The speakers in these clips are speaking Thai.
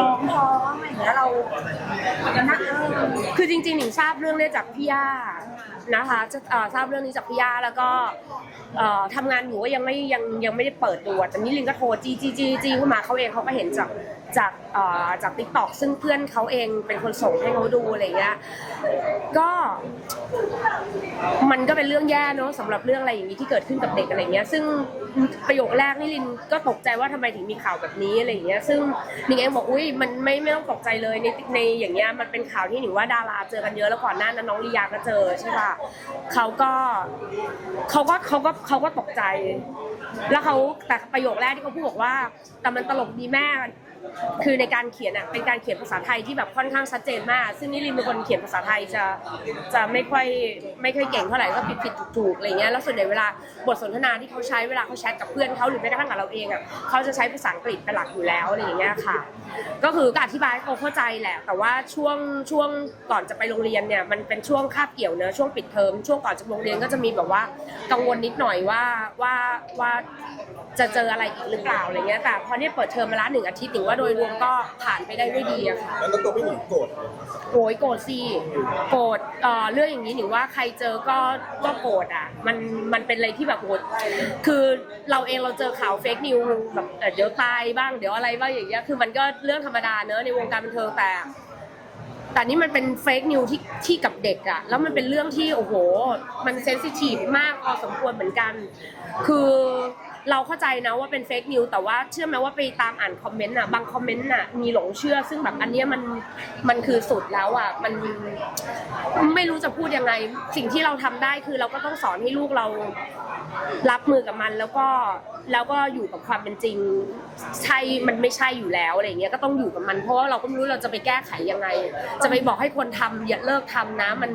น้องท้องอะไรอย่างเงี้ยเราจะนักเออคือจริงๆหนิงทราบเรื่องได้จากพี่ย่านะคะจะเอ่อทราบเรื่องนี้จากพี่ย่าแล้วก็เอ่อทำงานอยู่ก็ยังไม่ยังยังไม่ได้เปิดตัวแต่นี่ลินก็โทรจีจีจีจีเข้ามาเขาเองเขาก็เห็นจากจากเอ่อจากทิกตอกซึ่งเพื่อนเขาเองเป็นคนส่งให้เขาดูอะไรเงี้ยก็ มันก็เป็นเรื่องแย่เนอะสำหรับเรื่องอะไรอย่างนี้ที่เกิดขึ้นกับเด็กอะไรเงี้ย ซึ่งประโยคแรกนี่ลินก็ตกใจว่าทำไมถึงมีข่าวแบบนี้อะไรอย่างเงี้ย ซึ่งหนิงเองบอกอุ้ยมันไม่ไม่ต้องตกใจเลยในในอย่างเงี้ยมันเป็นข่าวที่หนิงว่าดาราเจอกันเยอะแล้วก่อนหน้านั้นน้องลียาก็เจอใช่ป่ะเขาก็เขาก็เขาก็เขาก็ตกใจ แล้วเขาแต่ประโยคแรกที่เขาพูดบอกว่า แต่มันตลกดีแม่ คือในการเขียนอะเป็นการเขียนภาษาไทยที่แบบค่อนข้างชัดเจนมาก ซึ่งนี่ลินเป็นคนเขียนภาษาไทยจะจะไม่ค่อยไม่ค่อยเก่งเท่าไหร่ก็ผิดผิดถูกถูกๆอะไรเงี้ยแล้วส่วนใหญ่เวลาบทสนทนาที่เขาใช้เวลาเขาแชทกับเพื่อนเขาหรือแม้กระทั่งกับเราเองอะเขาจะใช้ภาษาอังกฤษเป็นหลักอยู่แล้วอะไรอย่างเงี้ยค่ะ ก็คือก็อธิบายให้เขาเข้าใจแหละ แต่ว่าช่วงช่วงก่อนจะไปโรงเรียนเนี่ยมันเป็นช่วงคาบเกี่ยวเนอะช่วงปิดเทอมช่วงก่อนจะโรงเรียนก็จะมีแบบว่ากังวลนิดหน่อยว่าว่าว่าจะเจออะไรอีกหรือเปล่าอะไรเงี้ยแต่พอเนี่ยเปิดเทอมมาละหนึ่งอาทิตย์หนิงว่าโดยรวมก็ผ่านไปได้ด้วยดีอะค่ะ แล้วตัวพี่หนิงโกรธไหมโอยโกรธสิโกรธเอ่อเรื่องอย่างนี้หนิงว่าใครเจอก็ก็โกรธอะ มันมันเป็นอะไรที่แบบโหดคือเราเองเราเจอข่าวเฟกนิวแบบเอ่อเดี๋ยวตายบ้างเดี๋ยวอะไรบ้างอย่างเงี้ยคือมันก็เรื่องธรรมดาเนอะในวงการบันเทิงแต่ แต่นี่มันเป็นเฟกนิวที่ที่กับเด็กอะแล้วมันเป็นเรื่องที่โอ้โห มันเซนซิทีฟมากพอสมควรเหมือนกัน คือเราเข้าใจนะว่าเป็นเฟกนิวแต่ว่าเชื่อไหมว่าไปตามอ่านคอมเมนต์อะบางคอมเมนต์อะมีหลงเชื่อ ซึ่งแบบอันเนี้ยมันมันคือสุดแล้วอะมันไม่รู้จะพูดยังไง สิ่งที่เราทำได้คือเราก็ต้องสอนให้ลูกเรารับมือกับมันแล้วก็แล้วก็อยู่กับความเป็นจริงใช่มันไม่ใช่อยู่แล้วอะไรเงี้ยก็ต้องอยู่กับมันเพราะว่าเราก็ไม่รู้เราจะไปแก้ไขยังไง จะไปบอกให้คนทำอย่าเลิกทำนะมัน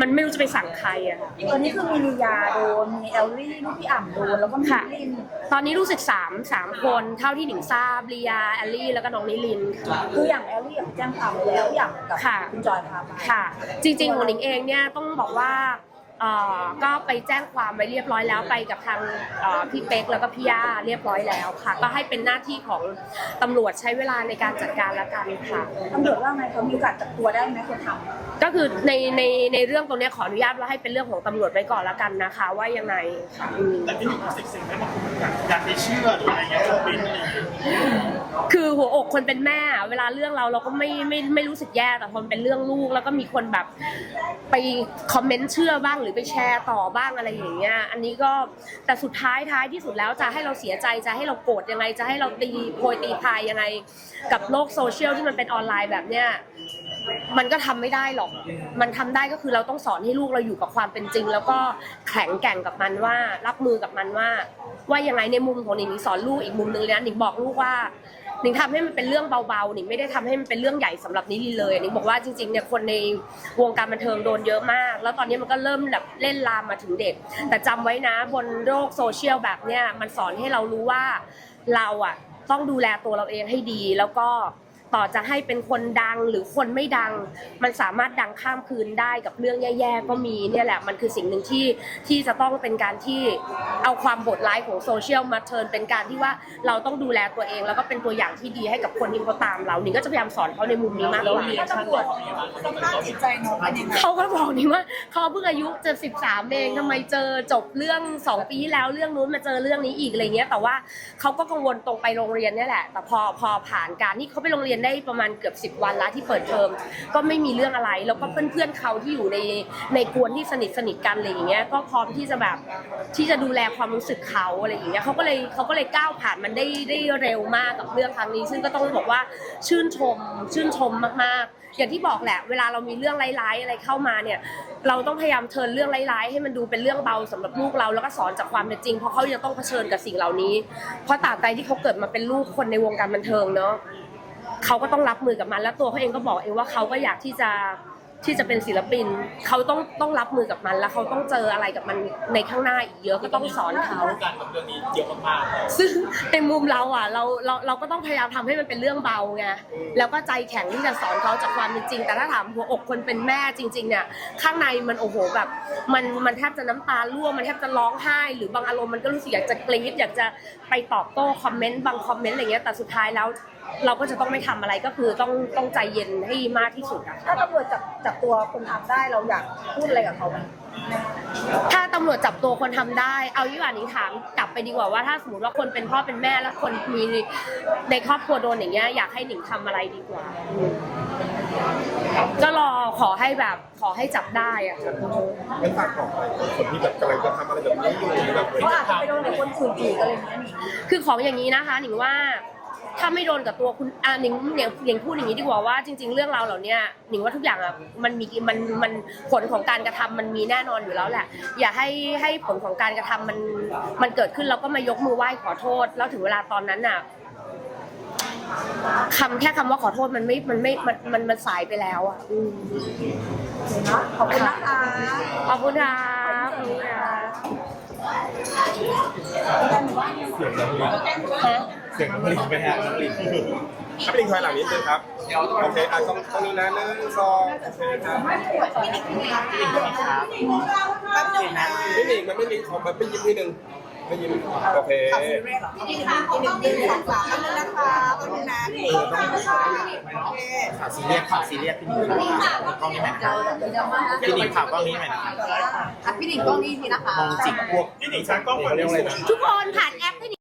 มันไม่รู้จะไปสั่งใครอะตอนนี้คือมีลียาโดนมีเอลลี่ลูกพี่อ่ำโดนแล้วก็มีค่ะลินตอนนี้รู้สึกสามสามคนเท่าที่หนิงทราบลียาแอลลี่แล้วก็น้องนิลินค่ะคืออย่างแอลลี่อย่างแจ้งความไปแล้วอย่างกับค่ะคุณจอยพาไปค่ะ จริงๆของหนิงเองเนี่ยต้องบอกว่า เอ่อก็ไปแจ้งความไว้เรียบร้อยแล้วไปกับทางเอ่อพี่เป๊กแล้วก็พี่ย่าเรียบร้อยแล้วค่ะ ก็ให้เป็นหน้าที่ของตำรวจใช้เวลาในการจัดการละกันค่ะ ตำรวจว่าไงเขามีโอกาสจับตัวได้ไหมคนทก็คือในในในเรื่องตรงเนี้ยขออนุญาตว่าให้เป็นเรื่องของตำรวจไว้ก่อนละกันนะคะ ว่ายังไงค่ะอืม แต่พี่หนิงรู้สึกสิ่งไหมบางคนมันอยากอยากไปเชื่อหรืออะไรเงี้ยคอมเมนต์อะไรเงี้ยคือหัวอกคนเป็นแม่อะเวลาเรื่องเราเราก็ไม่ไม่ไม่รู้สึกแย่แต่พอมันเป็นเรื่องลูกแล้วก็มีคนแบบ ไปคอมเมนต์เชื่อบ้างหรือือไปแชร์ต่อบ้างอะไรอย่างเงี้ยอันนี้ก็แต่สุดท้ายท้ายที่สุดแล้วจะให้เราเสียใจจะให้เราโกรธยังไง จะให้เราตีโพยตีพายยังไง กับโลกโซเชียลที่มันเป็นออนไลน์แบบเนี้ยมันก็ทำไม่ได้หรอก มันทำได้ก็คือเราต้องสอนให้ลูกเราอยู่กับความเป็นจริง แล้วก็แข็งแกร่งกับมันว่า รับมือกับมันว่า ว่ายังไงในมุมของหนิงหนิงสอนลูกอีกมุมหนึงเลยนะหนิงบอกลูกว่า หนิงทำให้มันเป็นเรื่องเบาๆหนิงไม่ได้ทำให้มันเป็นเรื่องใหญ่สำหรับนิลินเลยหนิงบอกว่าจริงๆเนี่ยคนในวงการบันเทิงโดนเยอะมาก แล้วตอนนี้มันก็เริ่มแบบเล่นลามมาถึงเด็ก แต่จำไว้นะบนโลกโซเชียลแบบเนี้ยมันสอนให้เรารู้ว่าเราอะต้องดูแลตัวเราเองให้ดีแล้วก็ ต่อจะให้เป็นคนดังหรือคนไม่ดัง มันสามารถดังข้ามคืนได้กับเรื่องแย่ๆก็มีเนี่ยแหละมันคือสิ่งหนึ่งที่ที่จะต้องเป็นการที่เอาความโหดร้ายของโซเชียลมาเทิร์นเป็นการที่ว่าเราต้องดูแลตัวเอง แล้วก็เป็นตัวอย่างที่ดีให้กับคนที่เขาตามเราหนิงก็จะพยายามสอนเขาในมุมนี้มากกว่าำตำรวจสภาพจิตใจน้องเป็นยังไงเขาก็บอกนี่ว่าเขาเพิ่งอายุจะสิบสามเองทำไมเจอจบเรื่องสองปีที่แล้วเรื่องนู้นมาเจอเรื่องนี้อีกอะไรเงี้ยแต่ว่าเขาก็กังวลตรงไปโรงเรียนเนี่ยแหละแต่พอพอผ่านการนี่เขาไปโรงเรียนได้ประมาณเกือบสิบวันแล้วที่เปิดเทอมก็ไม่มีเรื่องอะไร แล้วก็เพื่อนๆเขาที่อยู่ในในกวนที่สนิทสนิทกันอะไรอย่างเงี้ยก็พร้อมที่จะแบบที่จะดูแลความรู้สึกเขาอะไรอย่างเงี้ยเขาก็เลยเขาก็เลยก้าวผ่านมันได้ได้เร็วมากกับเรื่องครั้งนี้ ซึ่งก็ต้องบอกว่าชื่นชมชื่นชมมากๆอย่างที่บอกแหละเวลาเรามีเรื่องร้ายๆอะไรเข้ามาเนี่ยเราต้องพยายามเทินเรื่องร้ายๆให้มันดูเป็นเรื่องเบาสำหรับลูกเราแล้วก็สอนจากความเป็นจริงเพราะเขาจะต้องเผชิญกับสิ่งเหล่านี้ เพราะตราบใดที่เขาเกิดมาเป็นลูกคนในวงการบันเทิงเนาะ เขาก็ต้องรับมือกับมัน แล้วตัวเขาเองก็บอกเองว่าเขาก็อยากที่จะที่จะเป็นศิลปิน เขาต้องต้องรับมือกับมัน แล้วเขาต้องเจออะไรกับมันในข้างหน้าอีกเยอะก็ต้องสอนเขา การทำเรื่องนี้เยอะมากๆ ซึ่งในมุมเราอะเราเราเราก็ต้องพยายามทำให้มันเป็นเรื่องเบาไงแล้วก็ใจแข็งที่จะสอนเขาจากความเป็นจริง แต่ถ้าถามหัวอกคนเป็นแม่จริง ๆ เนี่ย ข้างในมันโอ้โหแบบ มันมันแทบจะน้ำตาร่วงมันแทบจะร้องไห้ หรือบางอารมณ์มันก็รู้สึกอยากจะกรี๊ดอยากจะไปตอบโต้คอมเมนต์บางคอมเมนต์อะไรเงี้ยแต่สุดท้ายแล้ว เราก็จะต้องไม่ทำอะไรก็คือต้องต้องใจเย็นให้มากที่สุดอะถ้าตำรวจจับจับตัวคนทำได้เราอยากพูดอะไรกับเขาไหมถ้าตำรวจจับตัวคนทำได้ เอายี่กว่านี้ถามกลับไปดีกว่าว่าถ้าสมมติว่าคนเป็นพ่อเป็นแม่แล้วคนมีในครอบครัวโดนอย่างเงี้ยอยากให้หนิงทำอะไรดีกว่าอืมก็รอขอให้แบบขอให้จับได้อะไม่ฝากบอกอะไรคนที่แบบกำลังจะทำอะไรแบบนี้อยู่หรือแบบเขาอาจจะไปโดนกับคนอื่นอีกอะไรอย่างเงี้ยนี่คือของอย่างนี้นะคะหนิงว่า ถ้าไม่โดนกับตัวคุณอ่าหนิงหนิงหนิงพูดอย่างนี้ดีกว่าว่าจริง ๆ เรื่องราวเหล่านี้หนิงว่าทุกอย่างอะมันมีมันมันผลของการกระทำมันมีแน่นอนอยู่แล้วแหละ อย่าให้ให้ผลของการกระทำมันมันเกิดขึ้นแล้วก็มายกมือไหว้ขอโทษ แล้วถึงเวลาตอนนั้นน่ะคำแค่คำว่าขอโทษมันไม่ มันไม่ มัน มันมันสายไปแล้วอะอืมขอบคุณนะคะขอบคุณครับขอบคุณครับฮะ เสียงน้ำผลิตไปฮะน้ำผลิตน้ำผลิตถอยหลังนิดนึงครับโอเคอะตรงตรงนี้นะหนึ่งสองโอเคครับไม่มีมันไม่มีขอแบบไม่ยิ้มนิดนึงไม่ยิ้มโอเคข่าวซีเรียสข่าวซีเรียสพี่หนิงครับกล้องนี้ไหมนะครับพี่หนิงข่าวกล้องนี้ไหมนะครับพี่หนิงกล้องนี้ทีนะคะมองจิกพวกพี่หนิงชักกล้องก่อนเรียกอะไรนะทุกคนค่ะ